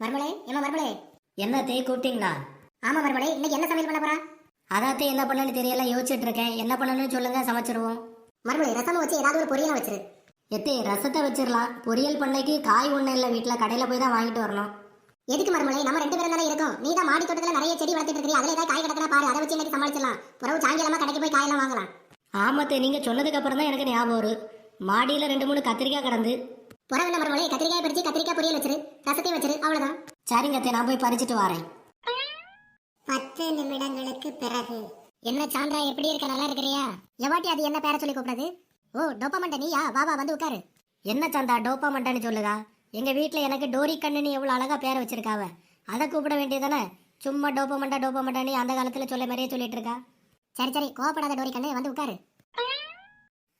மர்மலே ஏமா மர்மலே? என்ன தே கூப்பிட்டீங்களா? ஆமா மர்மலே இன்னைக்கு என்ன சமையல் பண்ண போறா? அதாத்தே என்ன பண்ணனு தெரியல யோசிச்சுட்டு இருக்கேன் என்ன பண்ணணும்னு சொல்லுங்க சமைச்சிருவோம். மர்மலே ரசம் வச்சு ஏதாவது ஒரு பொரியலை வச்சிரு. எத்தே ரசத்தை வச்சிடலாம் பொரியல் பண்ணைக்கு காய் ஒன்றும் இல்லை வீட்டில் கடையில் போய் தான் வாங்கிட்டு வரணும். எதுக்கு மர்மலே? நம்ம ரெண்டு பேரும் தானே இருக்கோம். நீ தான் மாடி தோட்டத்துல நிறைய செடி வளர்த்துட்டு இருக்கீங்க அதுல ஏதாவது காய் கிடக்குனா பாரு. அதை வச்சு இன்னைக்கு சமாளிச்சிடலாம். பிறகு சாயங்காலமா கடைக்கு போய் காயெல்லாம் வாங்கலாம். ஆமாத்தே நீங்கள் சொன்னதுக்கு அப்புறம் தான் எனக்கு ஞாபகம் வரும். மாடியில் ரெண்டு மூணு கத்திரிக்காய் கிடந்து. புறவில்ல மர்மலே கத்திரிக்காய் பறிச்சு கத்திரிக்காய் பொரியல் வச்சிரு ரசத்தையும் வச்சிரு அவ்வளவுதான். சரிங்க அத்தை நான் போய் பறிச்சிட்டு வரேன். பத்து நிமிடங்களுக்கு பிறகு. என்ன சான்றா எப்படி இருக்க? நல்லா இருக்கிறியா? எவாட்டி அது என்ன பேர சொல்லி கூப்பிடுறது? ஓ டோப்பமண்ட நீயா? வா வா வந்து உட்காரு. என்ன சந்தா டோப்பா மண்டான்னு சொல்லுதா? எங்கள் வீட்டில் எனக்கு டோரி கண்ணுன்னு எவ்வளோ அழகாக பேரை வச்சிருக்காவ. அதை கூப்பிட வேண்டியதானே சும்மா டோப்பா மண்டா டோப்பா மண்டான்னு அந்த காலத்தில் சொல்ல மாதிரியே சொல்லிட்டு இருக்கா? சரி சரி கோவப்படாத டோரி கண்ணு வந்து உட்காரு.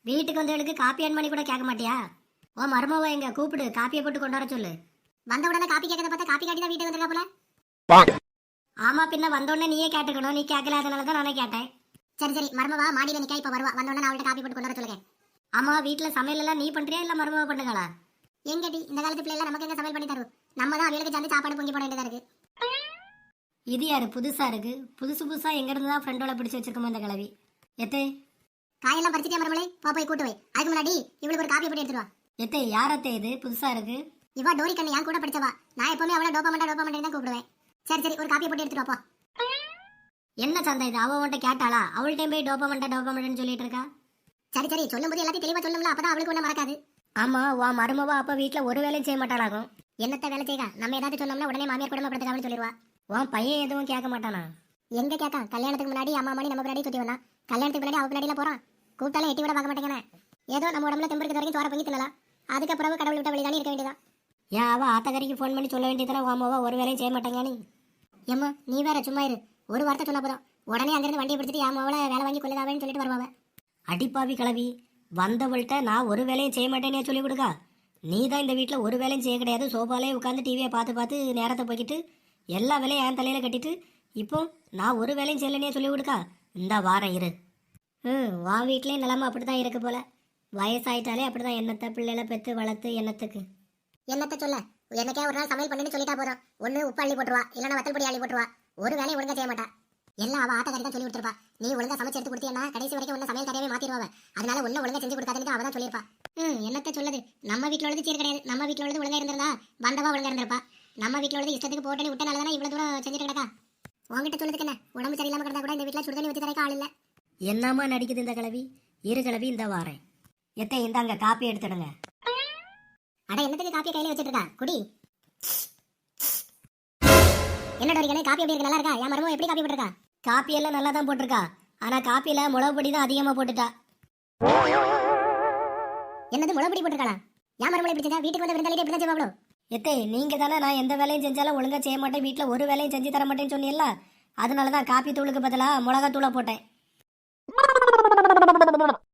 வீட்டுக்கு வந்தவளுக்கு காப்பி ஆன் பண்ணி கூட கேட்க மாட்டியா? ஓ மருமவ எங்க கூப்பிடு. காப்பியை போட்டு கொண்டு வர சொல்லு. வந்த உடனே காப்பி கேட்கறத பார்த்தா காப்பி காட்டி தான் வீட்டுக்கு வந்திருக்கா போல. ஆமா பின்ன வந்த உடனே நீயே கேட்டுக்கணும். நீ கேட்கல அதனால தான் நானே கேட்டேன். சரி சரி மர்மவா மாடியில நிக்கா இப்ப வருவா. வந்த உடனே அவள்கிட்ட காப்பி போட்டு கொண்டு வர சொல்லுங்க. ஆமா வீட்டுல சமையல் எல்லாம் நீ பண்றியா இல்ல மருமவ பண்ணுங்களா? எங்கடி? இந்த காலத்து பிள்ளை எல்லாம் நமக்கு எங்க சமையல் பண்ணி தரும் நம்ம தான் அவளுக்கு சேர்ந்து சாப்பாடு பொங்கி போட வேண்டியதா இருக்கு. இது யாரு? புதுசா இருக்கு. புதுசு புதுசா எங்க இருந்து தான் ஃப்ரெண்டோட பிடிச்சு வச்சிருக்கோமோ இந்த கிளவி எத்தே? காயெல்லாம் பறிச்சுட்டே மரமலே போ போய் கூட்டு வை அதுக்கு முன்னாடி இவளுக்கு ஒரு காப்பி போட்டு எடுத்துட்டு வா. எத்தே யாரத்தே இது? புதுசா இருக்கு. இவா டோரி கண்ணு என் கூட படிச்சவா. நான் எப்பவுமே அவளை டோப்பமண்டா டோப்பமண்டா தான் கூப்பிடுவேன். சரி சரி ஒரு காப்பி போட்டு எடுத்துட்டு வா என்ன சந்தா இது? அவ உன்ட்ட கேட்டாளா? அவள்கிட்ட போய் டோப்பமண்டா டோப்பமண்டன்னு சொல்லிட்டு இருக்கா? சரி சரி சொல்லும்போது எல்லாத்தையும் தெளிவா சொல்லும்ல அப்பதான் அவளுக்கு ஒன்றும் மறக்காது. ஆமா உன் மருமவ அப்ப வீட்டுல ஒரு வேலையும் செய்ய மாட்டாளாகும். என்னத்த வேலை செய்க நம்ம ஏதாவது சொன்னோம்னா உடனே மாமியார் குடும்பப்படுத்துக்காமல் சொல்லிடுவா. உன் பையன் எதுவும் கேட்க மாட்டானா? எங்க கேட்கா கல்யாணத்துக்கு முன்னாடி அம்மா மணி நம்ம பின்னாடி சுத்தி வந்தான் கல்யாணத்துக்கு முன்னாடி அவ பின்னாடியில போறான் கூப்பிட்டாலும் எட்டி விட பார்க்க மாட்டேங்கிறேன். ஏதோ நம்ம உடம்புல தெம்பு இருக்கிற வரைக்கும் சோற பொங்கி தின்னலாம். அதுக்கப்புறம் கடவுள் விட்ட வழிதானே இருக்க வேண்டியதான் ஏன் அவ ஆத்தகரிக்கு ஃபோன் பண்ணி சொல்ல வேண்டியதானே உன் மவ ஒரு வேலையும் செய்ய மாட்டேங்க நீ. ஏம்மா நீ வேற சும்மா இரு. ஒரு வார்த்தை சொன்னா போதும் உடனே அங்கிருந்து வண்டியை பிடிச்சிட்டு என் மாவளை வேலை வாங்கி கொள்ளுதாவேன்னு சொல்லிட்டு வருவாங்க அடிப்பாவி கிளவி வந்தவள்கிட்ட நான் ஒரு வேலையும் செய்ய மாட்டேனே சொல்லி கொடுக்கா. நீ தான் இந்த வீட்டில் ஒரு வேலையும் செய்ய கிடையாது. சோஃபாலே உட்காந்து டிவியை பார்த்து பார்த்து நேரத்தை போய்க்கிட்டு எல்லா வேலையும் என் தலையில் கட்டிட்டு இப்போ நான் ஒரு வேலையும் செய்யலனே சொல்லி கொடுக்கா. இந்த வாரம் இரு. ம் வா வீட்லேயும் நிலமை அப்படி தான் இருக்கு போல. வயசாயிட்டாலே அப்படி தான் என்னத்தை பிள்ளைகளை பெற்று வளர்த்து என்னத்துக்கு? என்னத்த சொல்ல? என்னக்கே ஒரு நாள் சமையல் பண்ணுன்னு சொல்லிட்டா போதும். ஒண்ணு உப்பு அள்ளி போட்டுருவா. இல்லைன்னா வத்தல் பொடி அள்ளி போட்டுருவா. ஒரு வேலையும் ஒழுங்கா செய்ய மாட்டா. எல்லாம் அவ ஆட்டக்காரி தான் சொல்லி கொடுத்துருப்பா. நீ ஒழுங்கா சமைச்சு எடுத்து கொடுத்தீங்கன்னா கடைசி வரைக்கும் ஒன்னும் சமையல் கரையவே மாத்திடுவாங்க அதனால ஒன்னும் ஒழுங்கா செஞ்சு கொடுக்காதுன்னு அவ தான் சொல்லியிருப்பா. ம் என்னத்த சொல்லுது? நம்ம வீட்டில் உள்ளது சீர் கிடையாது. நம்ம வீட்டில் உள்ளது ஒழுங்கா இருந்திருந்தா வந்தவா ஒழுங்கா இருந்திருப்பா. நம்ம வீட்டில் உள்ளது இஷ்டத்துக்கு போட்டு விட்டனால தானே இவ்வளவு தூரம் செஞ்சுட்டு கிடக்கா? உங்ககிட்ட சொல்லுதுக்கு என்ன? உடம்பு சரியில்லாம கிடந்தா கூட இந்த வீட்டில் சுடுதண்ணி ஊற்றி தரைக்க ஆள் இல்லை? என்னம்மா நடிக்குது இந்த கிளவி இரு கிளவி இந்த வாரேன். எத்தை இந்தாங்க காப்பி எடுத்துடுங்க. அட என்னத்துக்கு காப்பியை கையில வச்சிட்டு இருக்கா? குடி. என்னடா இருக்கே காப்பி எப்படி இருக்கு? நல்லா இருக்கா? என் எப்படி காப்பி போட்டிருக்கா? காப்பி எல்லாம் நல்லா தான் போட்டிருக்கா. ஆனா காப்பியில முளகு பொடி தான் அதிகமா போட்டுட்டா. என்னது முளைப்படி போட்டிருக்காளா? என் மரமும் எப்படி செஞ்சா? வீட்டுக்கு வந்து விருந்தாளிட்டு எப்படி தான் செய்வாங்களோ எத்தே நீங்க தானே நான் எந்த வேலையும் செஞ்சாலும் ஒழுங்கா செய்ய மாட்டேன். வீட்டுல ஒரு வேலையும் செஞ்சு தர மாட்டேன்னு சொன்னீல்ல அதனால தான் காப்பி தூளுக்கு பதிலாக மிளகா தூளை போட்டேன்.